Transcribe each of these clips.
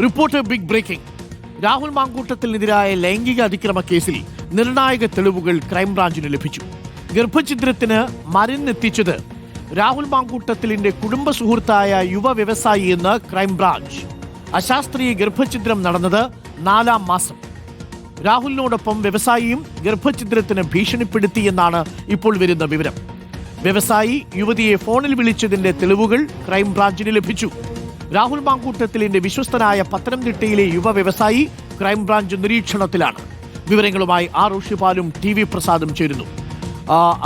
Report big breaking. Rahul മാങ്കൂട്ടത്തിനെതിരായ ലൈംഗിക അതിക്രമ കേസിൽ നിർണായക തെളിവുകൾ ക്രൈംബ്രാഞ്ചിന് ലഭിച്ചു. ഗർഭഛിദ്രത്തിന് മരുന്നെത്തിച്ചത് രാഹുൽ മാങ്കൂട്ടത്തിലിന്റെ കുടുംബ സുഹൃത്തായ യുവ വ്യവസായി എന്ന് ക്രൈംബ്രാഞ്ച്. അശാസ്ത്രീയ ഗർഭഛിദ്രം നടന്നത് നാലാം മാസം. രാഹുലിനോടൊപ്പം വ്യവസായിയും ഗർഭഛിദ്രത്തിന് ഭീഷണിപ്പെടുത്തിയെന്നാണ് ഇപ്പോൾ വരുന്ന വിവരം. വ്യവസായി യുവതിയെ ഫോണിൽ വിളിച്ചതിന്റെ തെളിവുകൾ ക്രൈംബ്രാഞ്ചിന് ലഭിച്ചു. രാഹുൽ മാങ്കൂട്ടത്തിലിന്റെ വിശ്വസ്തനായ പത്തനംതിട്ടയിലെ യുവ വ്യവസായി ക്രൈംബ്രാഞ്ച് നിരീക്ഷണത്തിലാണ്. വിവരങ്ങളുമായി ആർ റോഷിപാലും ടി വി പ്രസാദും ചേരുന്നു.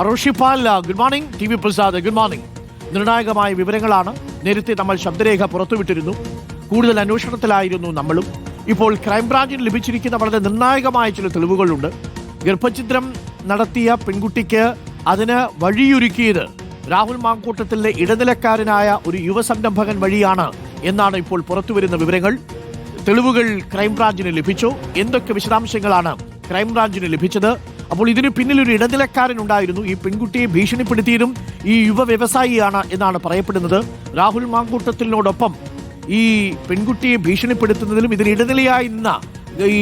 Roshipal good morning T V Prasad good morning. നിർണായകമായ വിവരങ്ങളാണ്. നേരത്തെ നമ്മൾ ശബ്ദരേഖ പുറത്തുവിട്ടിരുന്നു. കൂടുതൽ അന്വേഷണത്തിലായിരുന്നു നമ്മളും. ഇപ്പോൾ ക്രൈംബ്രാഞ്ചിന് ലഭിച്ചിരിക്കുന്ന വളരെ നിർണായകമായ ചില തെളിവുകളുണ്ട്. ഗർഭചിത്രം നടത്തിയ പെൺകുട്ടിക്ക് അതിന് വഴിയൊരുക്കിയത് രാഹുൽ മാങ്കൂട്ടത്തിലെ ഇടനിലക്കാരനായ ഒരു യുവസംരംഭകൻ വഴിയാണ്. എന്നാണ് ഇപ്പോൾ പുറത്തുവരുന്ന വിവരങ്ങൾ. തെളിവുകൾ ക്രൈംബ്രാഞ്ചിന് ലഭിച്ചു. എന്തൊക്കെ വിശദാംശങ്ങളാണ് ക്രൈംബ്രാഞ്ചിന് ലഭിച്ചത്? അപ്പോൾ ഇതിന് പിന്നിൽ ഒരു ഇടനിലക്കാരൻ ഉണ്ടായിരുന്നു ഈ പെൺകുട്ടിയെ ഭീഷണിപ്പെടുത്തിയതും ഈ യുവ വ്യവസായിയാണ് എന്നാണ് പറയപ്പെടുന്നത്. രാഹുൽ മാങ്കൂട്ടത്തിനോടൊപ്പം ഈ പെൺകുട്ടിയെ ഭീഷണിപ്പെടുത്തുന്നതിലും ഇതിന് ഇടനിലയായി നിന്ന ഈ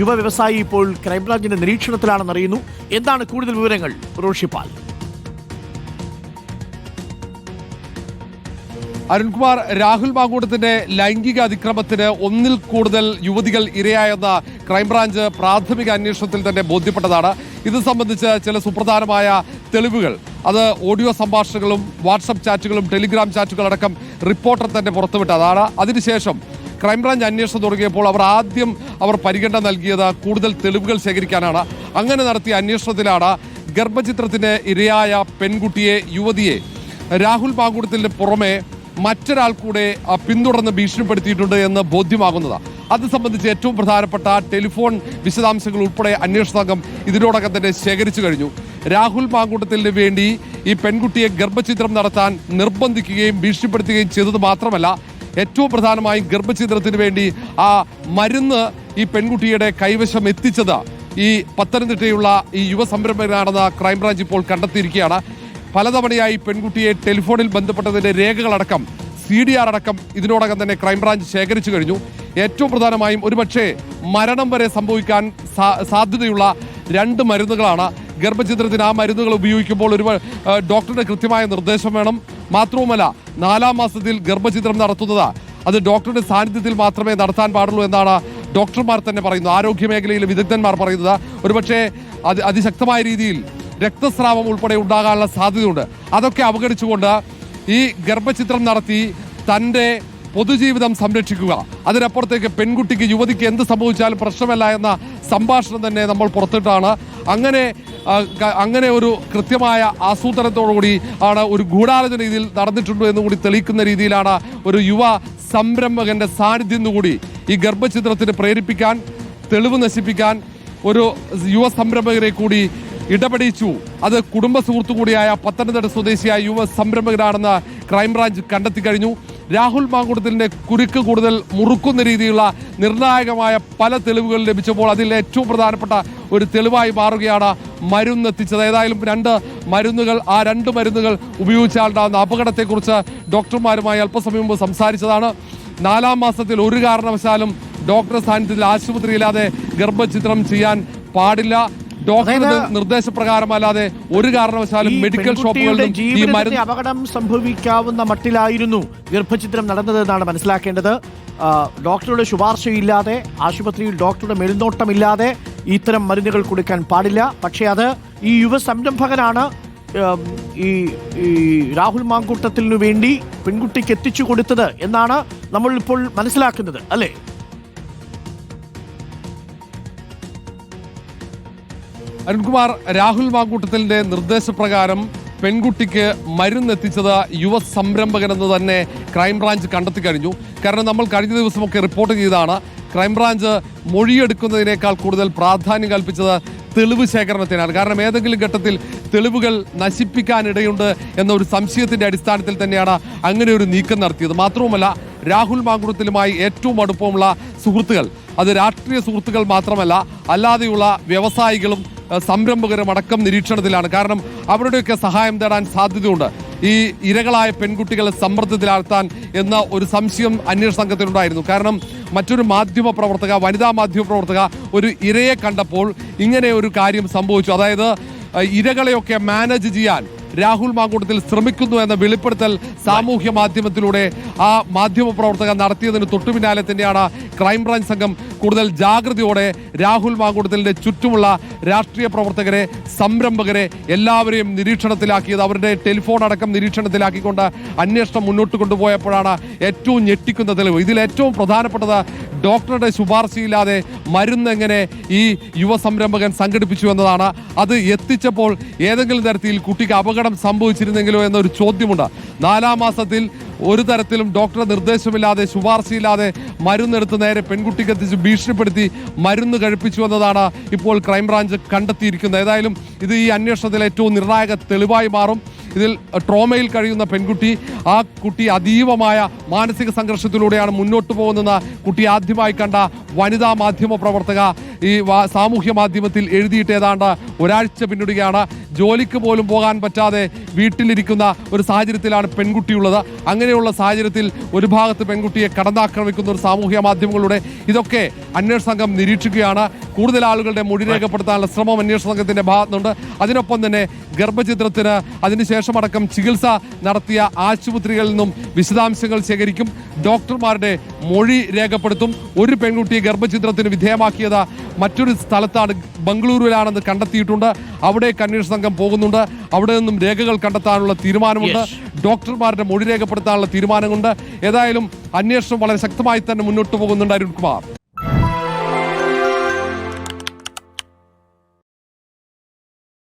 യുവ വ്യവസായി ഇപ്പോൾ ക്രൈംബ്രാഞ്ചിന്റെ നിരീക്ഷണത്തിലാണെന്ന് അറിയുന്നു എന്താണ് കൂടുതൽ വിവരങ്ങൾ? റോഷിപ്പാൽ. അരുൺകുമാർ രാഹുൽ മാങ്കൂട്ടത്തിന്റെ ലൈംഗിക അതിക്രമത്തിന് ഒന്നിൽ കൂടുതൽ യുവതികൾ ഇരയായെന്ന ക്രൈംബ്രാഞ്ച് പ്രാഥമിക അന്വേഷണത്തിൽ തന്നെ ബോധ്യപ്പെട്ടതാണ്. ഇത് സംബന്ധിച്ച് ചില സുപ്രധാനമായ തെളിവുകൾ. അത് ഓഡിയോ സംഭാഷണങ്ങളും വാട്സപ്പ് ചാറ്റുകളും ടെലിഗ്രാം ചാറ്റുകൾ അടക്കം റിപ്പോർട്ടർ തന്നെ പുറത്തുവിട്ടതാണ് അതിനുശേഷം ക്രൈംബ്രാഞ്ച് അന്വേഷണം തുടങ്ങിയപ്പോൾ അവർ ആദ്യം അവർ പരിഗണന നൽകിയത് കൂടുതൽ തെളിവുകൾ ശേഖരിക്കാനാണ്. അങ്ങനെ നടത്തിയ അന്വേഷണത്തിലാണ് ഗർഭചിത്രത്തിന് ഇരയായ പെൺകുട്ടിയെ യുവതിയെ രാഹുൽ പാങ്കുടത്തിന് പുറമെ മറ്റൊരാൾ കൂടെ പിന്തുടർന്ന് ഭീഷണിപ്പെടുത്തിയിട്ടുണ്ട് എന്ന് ബോധ്യമാകുന്നതാണ് അത് സംബന്ധിച്ച് ഏറ്റവും പ്രധാനപ്പെട്ട ടെലിഫോൺ വിശദാംശങ്ങൾ ഉൾപ്പെടെ അന്വേഷണ സംഘം ഇതിനോടകം തന്നെ ശേഖരിച്ചു കഴിഞ്ഞു. രാഹുൽ മാങ്കൂട്ടത്തിന് വേണ്ടി ഈ പെൺകുട്ടിയെ ഗർഭചിത്രം നടത്താൻ നിർബന്ധിക്കുകയും ഭീഷണിപ്പെടുത്തുകയും ചെയ്തത് മാത്രമല്ല ഏറ്റവും പ്രധാനമായും ഗർഭചിത്രത്തിന് വേണ്ടി ആ മരുന്ന് ഈ പെൺകുട്ടിയുടെ കൈവശം എത്തിച്ചത് ഈ പത്തനംതിട്ടയുള്ള ഈ യുവ സംരംഭകനാണെന്ന് ക്രൈംബ്രാഞ്ച് ഇപ്പോൾ കണ്ടെത്തിയിരിക്കുകയാണ്. പലതവണയായി പെൺകുട്ടിയെ ടെലിഫോണിൽ ബന്ധപ്പെട്ടതിന്റെ രേഖകളടക്കം സി ഡി ആർ അടക്കം ഇതിനോടകം തന്നെ ക്രൈംബ്രാഞ്ച് ശേഖരിച്ചു കഴിഞ്ഞു. ഏറ്റവും പ്രധാനമായും ഒരുപക്ഷെ മരണം വരെ സംഭവിക്കാൻ സാധ്യതയുള്ള രണ്ട് മരുന്നുകളാണ്. ഗർഭചിത്രത്തിന് ആ മരുന്നുകൾ ഉപയോഗിക്കുമ്പോൾ ഒരു ഡോക്ടറുടെ കൃത്യമായ നിർദ്ദേശം വേണം. മാത്രവുമല്ല നാലാം മാസത്തിൽ ഗർഭചിത്രം നടത്തുന്നത് അത് ഡോക്ടറുടെ സാന്നിധ്യത്തിൽ മാത്രമേ നടത്താൻ പാടുള്ളൂ എന്നാണ് ഡോക്ടർമാർ തന്നെ പറയുന്നത്. ആരോഗ്യ മേഖലയിലെ വിദഗ്ധന്മാർ പറയുന്നത്. ഒരുപക്ഷെ അത് അതിശക്തമായ രീതിയിൽ രക്തസ്രാവം ഉൾപ്പെടെ ഉണ്ടാകാനുള്ള സാധ്യതയുണ്ട്. അതൊക്കെ അവഗണിച്ചുകൊണ്ട് ഈ ഗർഭചിത്രം നടത്തി തന്റെ പൊതുജീവിതം സംരക്ഷിക്കുക. അതിനപ്പുറത്തേക്ക് പെൺകുട്ടിക്ക് യുവതിക്ക് എന്ത് സംഭവിച്ചാലും പ്രശ്നമല്ല എന്ന സംഭാഷണം തന്നെ നമ്മൾ പുറത്തിട്ടാണ്. അങ്ങനെ അങ്ങനെ ഒരു കൃത്യമായ ആസൂത്രണത്തോടുകൂടി ആണ് ഒരു ഗൂഢാലോചന രീതിയിൽ നടന്നിട്ടുണ്ടോ എന്ന് കൂടി തെളിയിക്കുന്ന രീതിയിലാണ് ഒരു യുവ സംരംഭകന്റെ സാന്നിധ്യം കൂടി ഈ ഗർഭചിത്രത്തിന് പ്രേരിപ്പിക്കാൻ തെളിവ് നശിപ്പിക്കാൻ ഒരു യുവ സംരംഭകരെ കൂടി ഇടപെടിച്ചു. അത് കുടുംബ സുഹൃത്തു കൂടിയായ പത്തനംതിട്ട സ്വദേശിയായ യുവ സംരംഭകനാണെന്ന് ക്രൈംബ്രാഞ്ച് കണ്ടെത്തി കഴിഞ്ഞു. രാഹുൽ മാങ്കുടത്തിന്റെ കുരുക്ക് കൂടുതൽ മുറുക്കുന്ന രീതിയിലുള്ള നിർണായകമായ പല തെളിവുകൾ ലഭിച്ചപ്പോൾ അതിൽ ഏറ്റവും പ്രധാനപ്പെട്ട ഒരു തെളിവായി മാറുകയാണ് മരുന്ന് എത്തിച്ചത്. ഏതായാലും രണ്ട് മരുന്നുകൾ ആ രണ്ട് മരുന്നുകൾ ഉപയോഗിച്ചാലുണ്ടാകുന്ന അപകടത്തെക്കുറിച്ച് ഡോക്ടർമാരുമായി അല്പസമയം മുമ്പ് സംസാരിച്ചതാണ്. നാലാം മാസത്തിൽ ഒരു കാരണവശാലും ഡോക്ടർ സാന്നിധ്യത്തിൽ ആശുപത്രിയില്ലാതെ ഗർഭചിത്രം ചെയ്യാൻ പാടില്ല. ഡോക്ടറുടെ നിർദ്ദേശപ്രകാരം നിർദ്ദേശപ്രകാരമല്ലാതെ ഒരു കാരണവശാലും മെഡിക്കൽ ഷോപ്പുകളിലും ഈ മരുന്ന് അപകടം സംഭവിക്കാവുന്ന മട്ടിലായിരുന്നു ഗർഭചിത്രം നടന്നതെന്നാണ് മനസ്സിലാക്കേണ്ടത്. ഡോക്ടറുടെ ശുപാർശയില്ലാതെ ആശുപത്രിയിൽ ഡോക്ടറുടെ മേൽനോട്ടമില്ലാതെ ഇത്തരം മരുന്നുകൾ കൊടുക്കാൻ പാടില്ല. പക്ഷേ അത് ഈ യുവ സംരംഭകനാണ് ഈ ഈ രാഹുൽ മാങ്കൂട്ടത്തിനു വേണ്ടി പെൺകുട്ടിക്ക് എത്തിച്ചു കൊടുത്തത് എന്നാണ് നമ്മൾ ഇപ്പോൾ മനസ്സിലാക്കുന്നത് അല്ലേ? അരുൺകുമാർ രാഹുൽ മാങ്കൂട്ടത്തിന്റെ നിർദ്ദേശപ്രകാരം പെൺകുട്ടിക്ക് മരുന്നെത്തിച്ചത് യുവ സംരംഭകനെന്ന് തന്നെ ക്രൈംബ്രാഞ്ച് കണ്ടെത്തി കഴിഞ്ഞു. കാരണം നമ്മൾ കഴിഞ്ഞ ദിവസമൊക്കെ റിപ്പോർട്ട് ചെയ്തതാണ് ക്രൈംബ്രാഞ്ച് മൊഴിയെടുക്കുന്നതിനേക്കാൾ കൂടുതൽ പ്രാധാന്യം കൽപ്പിച്ചത് തെളിവ് ശേഖരണത്തിനാണ്. കാരണം ഏതെങ്കിലും ഘട്ടത്തിൽ തെളിവുകൾ നശിപ്പിക്കാനിടയുണ്ട് എന്ന ഒരു സംശയത്തിന്റെ അടിസ്ഥാനത്തിൽ തന്നെയാണ് അങ്ങനെ ഒരു നീക്കം നടത്തിയത്. മാത്രവുമല്ല രാഹുൽ മാങ്കുളത്തിലുമായി ഏറ്റവും അടുപ്പമുള്ള സുഹൃത്തുക്കൾ അത് രാഷ്ട്രീയ സുഹൃത്തുക്കൾ മാത്രമല്ല അല്ലാതെയുള്ള വ്യവസായികളും സംരംഭകരും അടക്കം നിരീക്ഷണത്തിലാണ്. കാരണം അവരുടെയൊക്കെ സഹായം തേടാൻ സാധ്യതയുണ്ട്. ഈ ഇരകളായ പെൺകുട്ടികളെ സമ്മർദ്ദത്തിലാഴ്ത്താൻ എന്ന ഒരു സംശയം അന്വേഷണ സംഘത്തിനുണ്ടായിരുന്നു കാരണം മറ്റൊരു മാധ്യമ പ്രവർത്തക വനിതാ മാധ്യമ പ്രവർത്തക ഒരു ഇരയെ കണ്ടപ്പോൾ ഇങ്ങനെ ഒരു കാര്യം സംഭവിച്ചു. അതായത് ഇരകളെയൊക്കെ മാനേജ് ചെയ്യാൻ രാഹുൽ മാങ്കൂട്ടത്തിൽ ശ്രമിക്കുന്നു എന്ന വെളിപ്പെടുത്തൽ സാമൂഹ്യ മാധ്യമത്തിലൂടെ ആ മാധ്യമ പ്രവർത്തകർ നടത്തിയതിന് തൊട്ടുപിന്നാലെ തന്നെയാണ് ക്രൈംബ്രാഞ്ച് സംഘം കൂടുതൽ ജാഗ്രതയോടെ രാഹുൽ മാങ്കൂട്ടത്തിലിന്റെ ചുറ്റുമുള്ള രാഷ്ട്രീയ പ്രവർത്തകരെ സംരംഭകരെ എല്ലാവരെയും നിരീക്ഷണത്തിലാക്കിയത്. അവരുടെ ടെലിഫോൺ അടക്കം നിരീക്ഷണത്തിലാക്കിക്കൊണ്ട് അന്വേഷണം മുന്നോട്ട് കൊണ്ടുപോയപ്പോഴാണ് ഏറ്റവും ഞെട്ടിക്കുന്ന തെളിവ്. ഇതിൽ ഏറ്റവും പ്രധാനപ്പെട്ടത് ഡോക്ടറുടെ ശുപാർശയില്ലാതെ മരുന്ന് എങ്ങനെ ഈ യുവ സംരംഭകൻ സംഘടിപ്പിച്ചു എന്നതാണ്. അത് എത്തിച്ചപ്പോൾ ഏതെങ്കിലും തരത്തിൽ കുട്ടിക്ക് അപകടം സംഭവിച്ചിരുന്നെങ്കിലോ എന്നൊരു ചോദ്യമുണ്ട്. നാലാം മാസത്തിൽ ഒരു തരത്തിലും ഡോക്ടർ നിർദ്ദേശമില്ലാതെ ശുപാർശയില്ലാതെ മരുന്നെടുത്ത് നേരെ പെൺകുട്ടിക്ക് എത്തിച്ച് ഭീഷണിപ്പെടുത്തി മരുന്ന് കഴിപ്പിച്ചു എന്നതാണ് ഇപ്പോൾ ക്രൈംബ്രാഞ്ച് കണ്ടെത്തിയിരിക്കുന്നത്. ഏതായാലും ഇത് ഈ അന്വേഷണത്തിൽ ഏറ്റവും നിർണായക തെളിവായി മാറും. ഇതിൽ ട്രോമയിൽ കഴിയുന്ന പെൺകുട്ടി ആ കുട്ടി അതീവമായ മാനസിക സംഘർഷത്തിലൂടെയാണ് മുന്നോട്ട് പോകുന്നതെന്ന് കുട്ടി ആദ്യമായി കണ്ട വനിതാ മാധ്യമ പ്രവർത്തക ഈ സാമൂഹ്യ മാധ്യമത്തിൽ എഴുതിയിട്ട് ഏതാണ്ട് ഒരാഴ്ച പിന്നിടുകയാണ്. ജോലിക്ക് പോലും പോകാൻ പറ്റാതെ വീട്ടിലിരിക്കുന്ന ഒരു സാഹചര്യത്തിലാണ് പെൺകുട്ടിയുള്ളത്. അങ്ങനെയുള്ള സാഹചര്യത്തിൽ ഒരു ഭാഗത്ത് പെൺകുട്ടിയെ കടന്നാക്രമിക്കുന്ന ഒരു സാമൂഹ്യ മാധ്യമങ്ങളിലൂടെ ഇതൊക്കെ അന്വേഷണ സംഘം നിരീക്ഷിക്കുകയാണ്. കൂടുതൽ ആളുകളുടെ മൊഴി രേഖപ്പെടുത്താനുള്ള ശ്രമം അന്വേഷണ സംഘത്തിന്റെ ഭാഗത്തുണ്ട്. അതിനൊപ്പം തന്നെ ഗർഭചിത്രത്തിന് അതിനുശേഷമടക്കം ചികിത്സ നടത്തിയ ആശുപത്രികളിൽ നിന്നും വിശദാംശങ്ങൾ ശേഖരിക്കും. ഡോക്ടർമാരുടെ മൊഴി രേഖപ്പെടുത്തും. ഒരു പെൺകുട്ടിയെ ഗർഭചിത്രത്തിന് വിധേയമാക്കിയത് മറ്റൊരു സ്ഥലത്താണ് ബംഗളൂരുവിലാണെന്ന് കണ്ടെത്തിയിട്ടുണ്ട്. അവിടേക്ക് അന്വേഷണ സംഘം പോകുന്നുണ്ട്. അവിടെ നിന്നും രേഖകൾ കണ്ടെത്താനുള്ള തീരുമാനമുണ്ട്. ഡോക്ടർമാരുടെ മൊഴി രേഖപ്പെടുത്താനുള്ള തീരുമാനമുണ്ട്. ഏതായാലും അന്വേഷണം വളരെ ശക്തമായി തന്നെ മുന്നോട്ട് പോകുന്നുണ്ട് അരുൺകുമാർ.